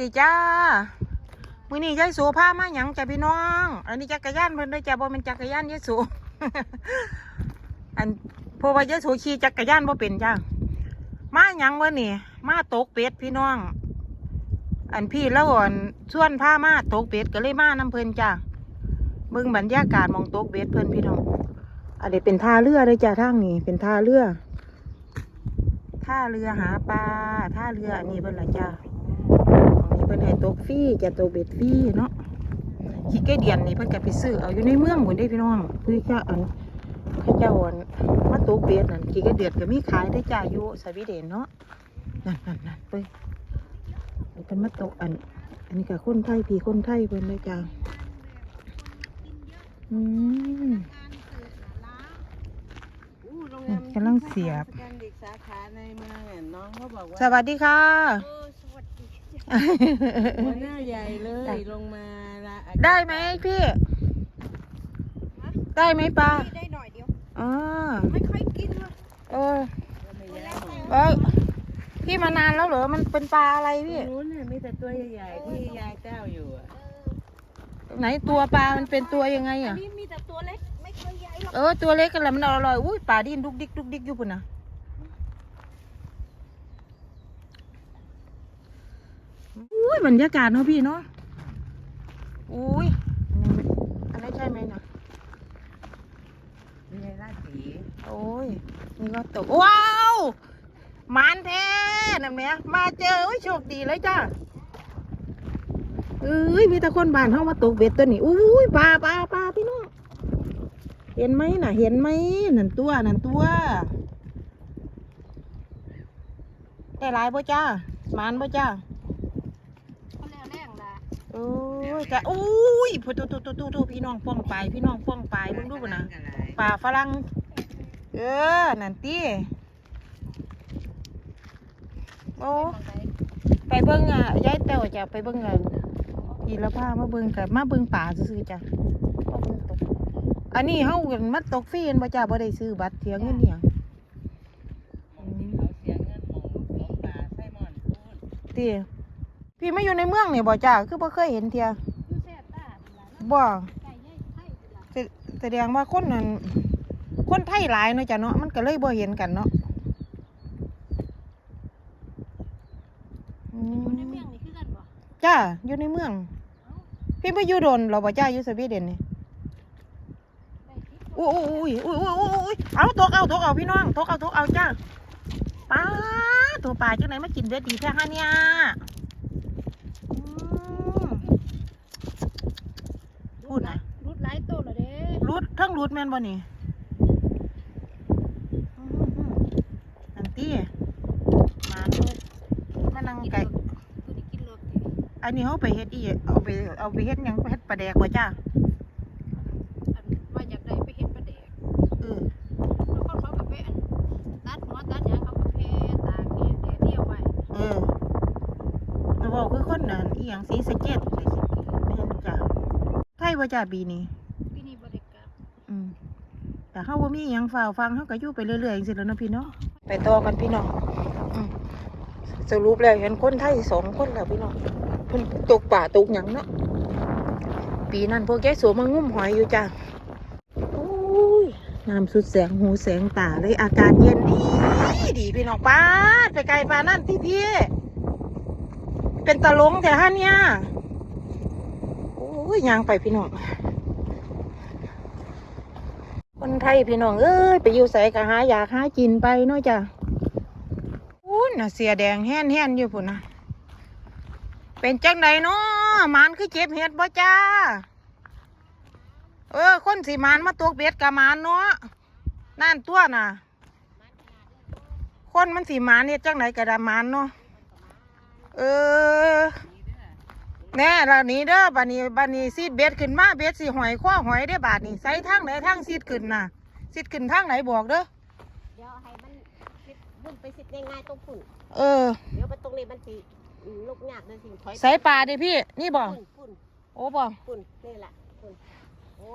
ดีจ้ามื้อนี้ยายสูพามาหยังจ้ะพี่น้อง อันนี้จักรยานเพิ่นด้จ้ะบ่แม่นจักรยานยายสูอันเพราะว่ายายสูขี่จักรยานบ่เป็นจ้ามาหยังวะนี่ มาตกเป็ดพี่น้อง อันพี่แล้วอ่อนชวนพามาตกเป็ดก็เลยมานํเพิ่นจ้าเบิ่งบรรยากาศมองตกเป็ดเพิ่นพี่น้องอันนี้เป็นท่าเรือเลยจ้าทางนี้ เป็นท่าเรือท่าเรือหาปลาท่าเรืออันนี้เพิ่นละจ้า เพิ่นให้ตกฟรีจะตกเบ็ดฟรีเนาะขี้ไก่เดียนนี่เพิ่นก็ไปซื้อเอาอยู่ในเมืองหมดได้พี่น้องเพื่อจะอันเข้าเจ้าอันมาตกเบ็ดนั่นขี้ไก่เดือดก็มีขายได้จ้าอยู่สวีเดนเนาะนั่นนั่นนั่นเพิ่นเพิ่นมาตกอัน อันนี้ก็คนไทยพี่คนไทยเพิ่นเลยจ้าอืมอู้โรงแรมกำลังเสียบสแกนเด็กสาขาในเมืองอะน้องเขาบอกว่าสวัสดีค่ะเออสวัสดี หัวหน้าใหญ่เลยลงมาละอากาศได้ไหมพี่ ได้ไหมปลาพี่ได้หน่อยเดียวอ๋อไม่ค่อยกินเลยเออก็ไม่ยากหรอกเออพี่มานานแล้วเหรอ มันเป็นปลาอะไรพี่นู้นเนี่ยมีแต่ตัวใหญ่ๆที่ยายเจ้าอยู่อะไหนตัวปลา มันเป็นตัวยังไงอัอะนนี้มีแต่ตัวเล็กไม่ค่อยใหญ่หรอกเออตัวเล็กกันแหละมันอร่อยอุ้ยปลาดิ้นดุกดิกดุกดิกอยู่ปุ่นนะ อุ้ยบรรยากาศเนาะพี่เนาะอุ้ยอันนี้นใช่ไหมนะมีไงราศีโอ้ยนี่ก็ตกว้าวหมานแท้นะแม่มาเจอโอ้ยโชคดีเลยจ้าเอ้ยมีแต่คนบ้านเฮามาตกเบ็ดตัวนี้อุ้ยปลาปลาปลาพี่น้องเห็นไหมน่ะ เห็นไหมนั่นตัวนั่นตัวได้หลายบ่จ้าหมานบ่จ้าเขาแล้วแรงละ โอ้ยจ้ะอุ้ยพูตูตูตูตูตูพี่น้องป้องไปพี่น้องป้องไปเบิ่งดูกันนะอะไรป่าฝรั่งเออนั่นตีโอ้ไปเบิ่งอะยายแต้วจะไปเบิ่งอะอีละผ้ามาเบิ่งกับมาเบิ่งป่าซื่อๆจ้ะบ่เบิ่งตกอันนี้เฮากันมาตกฟรีเห็นบ่จ้าบ่ได้ซื้อบัตรเสียเงินเนี่ยที่ เขาเสียเงินหมองของป่าไส้มอนพูดตีพี่มาอยู่ในเมืองนี่บ่จ้าคือบ่เคยเห็นเที่ยยูแซ่บตาทีละนะบ่ไก่ย่ายไข่ทีละแสแสดงว่าคนนั้นคนไทยหลายเนาะจ้ะเนาะมันก็เลยบ่เห็นกันเนาะอือยู่ในมเมืองนี่คือกันบ่จ้าอยู่ในเมืองพี่ไปอยู่โดนเราบ่จ้าอยู่สวีเดนนี่ได้ทิพย์อุ้ยอุ้ยอุ้ยอุ้ยอุ้ยอุ้ยเอาตกเอาตกเอาพี่น้องตกเอาตกเอาจ้าป้าตัวปลาจังไหนมากินเด็ดดีแท้ฮะเนี่ยอืม พูดนะรุดหลายตัวเลยเด้รูดทั้งรูดแม่นบ่นี่อืมอันตี้มาเลยมานั่งไก่ตัวนี้กินเลิกอันนี้เขาไปเฮ็ดอีเอาไปเอาไปเฮ็ดหยังไปเฮ็ดปลาแดกบ่จ้าอันว่าอยากได้ไปเฮ็ดปลาแดกเออแล้วคนเขาก็ไปอันตัดหัวตัดหยังเขาก็เพตากแดดแดดเดียวไว้เออแล้วบอกคือคนนั้นอีหยังสีสะเก็ดแม่นจ้าไท ยบ่จ้าปีนี้ปีนี้บ่ได้กลับอืมแต่เขาบ่มีอิหยังฝ่าวฟังเขาก็อยู่ไปเรื่อยๆจังซี่แหล้วเนาะพี่เนาะไปต่อกันพี่น้องอืมสรุปแล้วเห็นคนไทยสองคนแล้วพี่น้องเพิ่นตกป่าตกหยังเนาะปีนั้นพวกแกสวมมางุ่มหอยอยู่จ้ะโอ้ยน้ำสุดแสงหูแสงตาเลยอากาศเย็นดีดีพี่น้องป้าดไปไกลปานนั่นที่พี่เป็นตะลงแต่ฮะเนี่ยโอ้ยยางไปพี่น้อง คนไทยพี่น้องเอ้ยไปอยู่ใส่ก็หาอยากหากินไปเนาะจ้ะอู้น่ะเสียแดงแห้นแห้นๆอยู่พุ่นนะเป็นจังไดเนาะมันคือเจ็บเห็ดบ่จ้า เออ คนสีมันมาตกเบ็ดกับมันเนาะนั่นตัวน่ะ คนมันสีมันเฮ็ดจังไดกระดามันเนาะเออ แน่ละนี้เด้อบัดนี้บัดนี้ซีดเบ็ดขึ้นมาเบ็ดสิหอยข้อหอยได้อบาดนี้ใส่ทางไหนทางซีดขึ้นน่ะซีดขึ้นทางไหนบอกเด้อเดี๋ยวให้มันสิบุ่นไปสิง่ายๆตรงฝุ่นเออ เดี๋ยวมันตรงนี้มันสิอืมลูกยากเลยสิถอยใส่ปลาดิพี่ นี่บอกฝุ่นฝุ่นโอ้บอกฝุ่นนี่แหละฝุ่นโอ้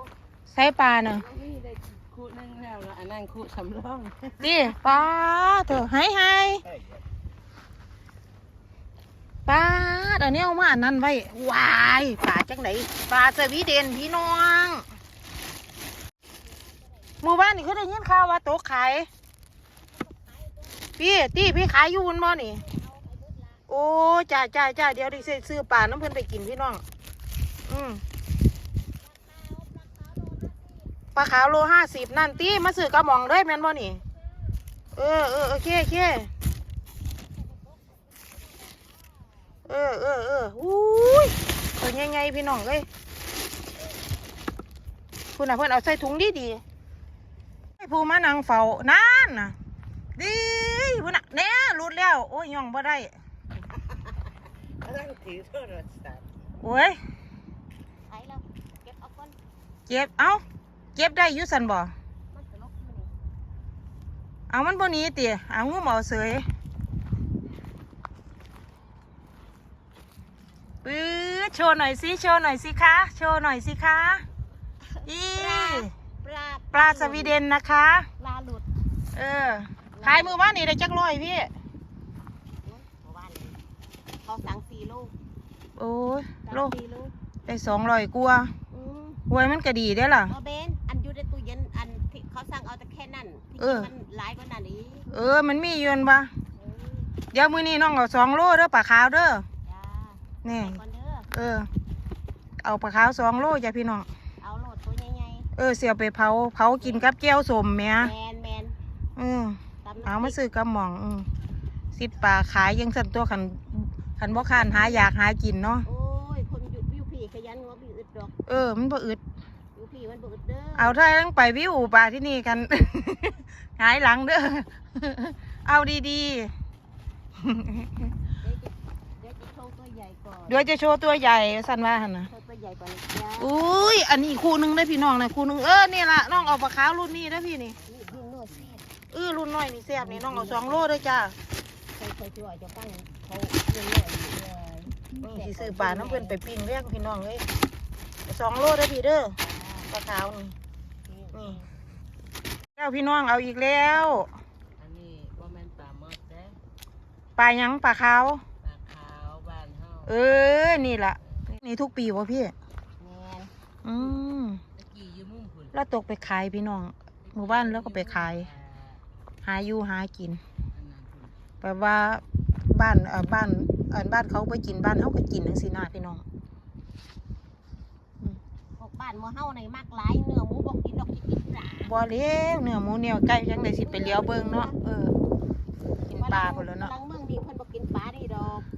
ใส่ปลาน่ะนี่ได้คู่นึงแล้วแล้วอันนั้นคู่สำรองดิปลาเถอะให้ให้ ปลาดอันนี้เอามาอันนั้นไว้วายปลาจังไหนปลาสวีเดนพี่น้องหมู่บ้านนี่เขาได้ยินข่าวว่าโต๊ะขายพี่ตี้พี่ขายอยู่บนบ่นี่ โอ้จ้าจ้าจ้าเดี๋ยวดิซื้อซื้อปลาน้ำเพิ่นไปกินพี่น้อง อืมปลาขาวโลห้าสิบนั่นตี้มาซื้อกระหม่องเลยแม่นบ่นี่ เออเออโอเคโอเคเออเออเอออุ้ยตัวใหญ่ๆพี่น้องเอ้ยคุณน่ะเพิ่นเอาใส่ถุงดีดีๆให้ผู้มานั่งเฝ้านั่นน่ะดีพุ่นน่ะแน่หลุดแล้ว โอ้ยย่องบ่ได้กำลังถือโทรศัพท์โอ้ยใช้แล้วเก็บเอาก้อนเก็บเอ้าเก็บได้อยุสันบ่มันตลกมันนี่เอามันบ่หนี้ติเอางูเหมาเสยปื๊ ดโชว์หน่อยสิโชว์หน่อยสิคะโชว์หน่อยสิคะอีปลาปลาสวีเดนนะคะ ปลาหลุด เออขายมือว่านนี่ได้จักร้อยพี่เมื่อวานนี้เขาสั่งสี่ลูกโอ้ยสั่งโลสี่ลูกได้สองร้อยกว่าอืมหวยมันก็ดีได้อล่ะ เอาเบนอันอยู่ในตู้เย็นอันที่เขาสั่งเอาแต่แค่นั้นที่เออมันหลายกว่านั้นอีกเออ มันมีอยู่นั่นปะเออเดี๋ยวมือนี้น้องเอาสองโลเด้อปลาขาวเด้อจ้านี่ ไปก่อน เด้อเออ เอาปลาขาวสองโลจ้ะพี่น้อง เอาโหลดตัวใหญ่เออเสียไปเผาเผากินกับแก้วสมแหม่ๆแมนแมนอืมตำน้ำเอามาพริกซื้อกระหม่องอืมสิปลาขายยังสั่นตัวขันขันบ่คานหาอยากหากินเนาะ โอ้ย คนอยู่อยู่พี่ขยันงบอยู่อึดดอกเออ มันบ่อึดอยู่พี่มันบ่อึดเด้อเอาถ้าต้องไปวิวปลาที่นี่กัน หงายหลังเด้อ เอาดีเดี๋ยว ใหญ่ก่อนๆเดี๋ยวจะโชว์ตัวใหญ่สั่นว่าหั่นนะโชว์ตัวใหญ่ก่อนนะจ้าอุ้ยอันนี้คู่หนึงได้อพี่น้องนะคู่หนึงเออนี่ล่ะน้องเอาปลาขาวรุ่นนี้ได้อพี่นี่นี่ยิงโน่นแซ่บเออรุ่นน้อยนี่แซ่บนี่น้องเอาสองโลเด้อจ้าเคยเคยช่วยเจะตั้งเขาเงินหน่อยอยู่เลยนี่สิซื้อปลาน้ำเพิ่นไปปิ้งเลี้ยงพี่น้องเอ้ยสองโลเด้อพี่เด้อปลาขาวนี่นี่แล้วพี่น้องเอาอีกแล้วอันนี้ว่าแม่นปลาหมดเด้ปลาหยังปลาขาว ปลาขาวบ้าน เฮาเออ นี่ล่ะนี่ทุกปีวะพี่แมนอืมตะกี้อยู่มุมพุ่นแล้วตกไปขายพี่น้อง หมู่บ้านแล้วก็ไปขาย หาอยู่หากินอันนั้นพุ่นแปลว่าบ้านเอ่อบ้านเอ่อบ้านเขาไปกินบ้านเขาก็กินทั้งสีหน้าพี่น้อง พวกบ้านหมือเฮาในมากหลายเนื้อหมูบอกกินดอกกินปลาบ่เลี้ยวเนื้อหมูเนียวไก่ยังได้สิไปเลี้ยวเบิ่งเนาะเออกินปลาพุ่นแล้วเนาะลังเมือง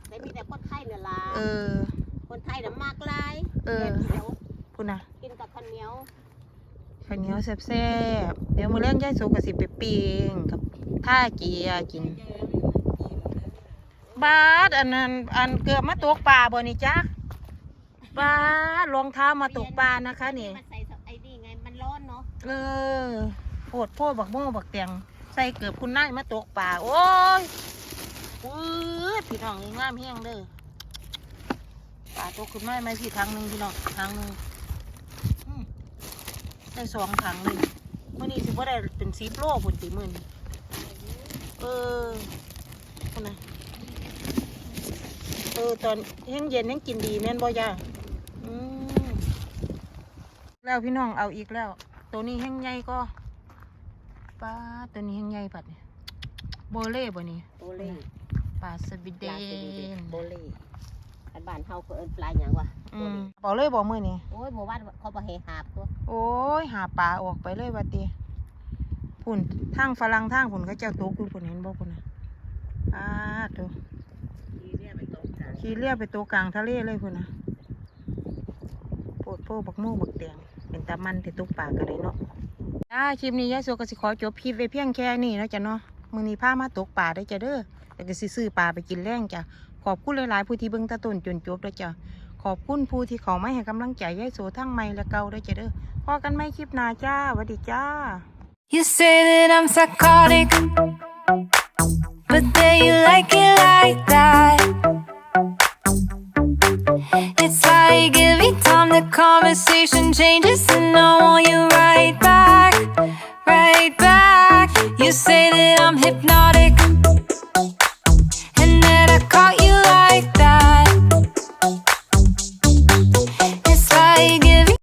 แต่มีแต่คนไทยนี่ล่ะเออ คนไทยน่ะมากหลายเออ แกงเขียวพุ่นน่ะกินกับข้าวเหนียวข้าวเหนียวแซ่บๆเดี๋ยวมื้อเลี้ยงยายโสก็สิไปปิ้งกับท่าเกียกินเจอไม่มันกินเด้อบาดอันนั้นอันเกือบมาตกปลาบ่นี่จ้าบาดรองเท้ามาตกปลานะคะนี่ มันใส่ไอ้นี่ไงมันร้อนเนาะเออโพดโพดบักโม่บักเตียง ใส่เกือบคุณนายมาตกปลาโอ้ย ปื๊ดพี่น้องนี่งามแห้งเด้อปลาตกคุณนายมาพี่ทางหนึ่งพี่น้องทางหนึ่งได้สองถังเลยมื่อนี้ถือว่าได้เป็นสีโลผลตีมื่นเออคนน่ะเออตอนแห้งเย็นแห้งกินดีแม่นบ่ย่าอืมแล้วพี่น้องเอาอีกแล้ว ตัวนี้แห้งใหญ่ก็ปลาตัวนี้แห้งใหญ่ปัดโบเล่บ่นี่โบเล่ ลาสบิปเดลาสวีเดนนโบเล่อันบ้านเฮาก็เอิ้นปลาหยังวะอืโบมเล่บอกเลยบอกมือนี่โอ้ยหมู่บ้านเขาบ่ให้หาบตัวโอ้ยหาปลาออกไปเลยวัดตีผุ่นทางฝรั่งทางผุ่นเขาเจ้าตกคือผุ่นเห็นบ่ผุ่นนะปลาตัวที่เนี่ยไปตรงกลางขี่เรียบไปตัวกลางทะเลเลยผุ่นนะโปดโป้บักโม่บักแตงเป็นตามันที่ตกปลากันเลยเนาะจ้าคลิปนี้ยายโซก็สิขอจบคลิปไว้เพียงแค่นี้แล้วจ้ะเนาะ มือนี้พามาตกปลาได้จ้ะเด้อแล้วก็ซื้อปลาไปกินแรงจ้ะขอบคุณหลายๆผู้ที่เบิ่งตาต้นจนจบด้วยจ้ะขอบคุณผู้ที่เขาไม่ให้กำลังใจยายโซทั้งใหม่และเก่าด้วยจ้ะเด้อพอกันไม่คลิปหน้าจ้าสวัสดีจ้า You say that I'm psychotic, but then you like it like that. It's like every time the conversation changes, and I want you right back, hypnotic,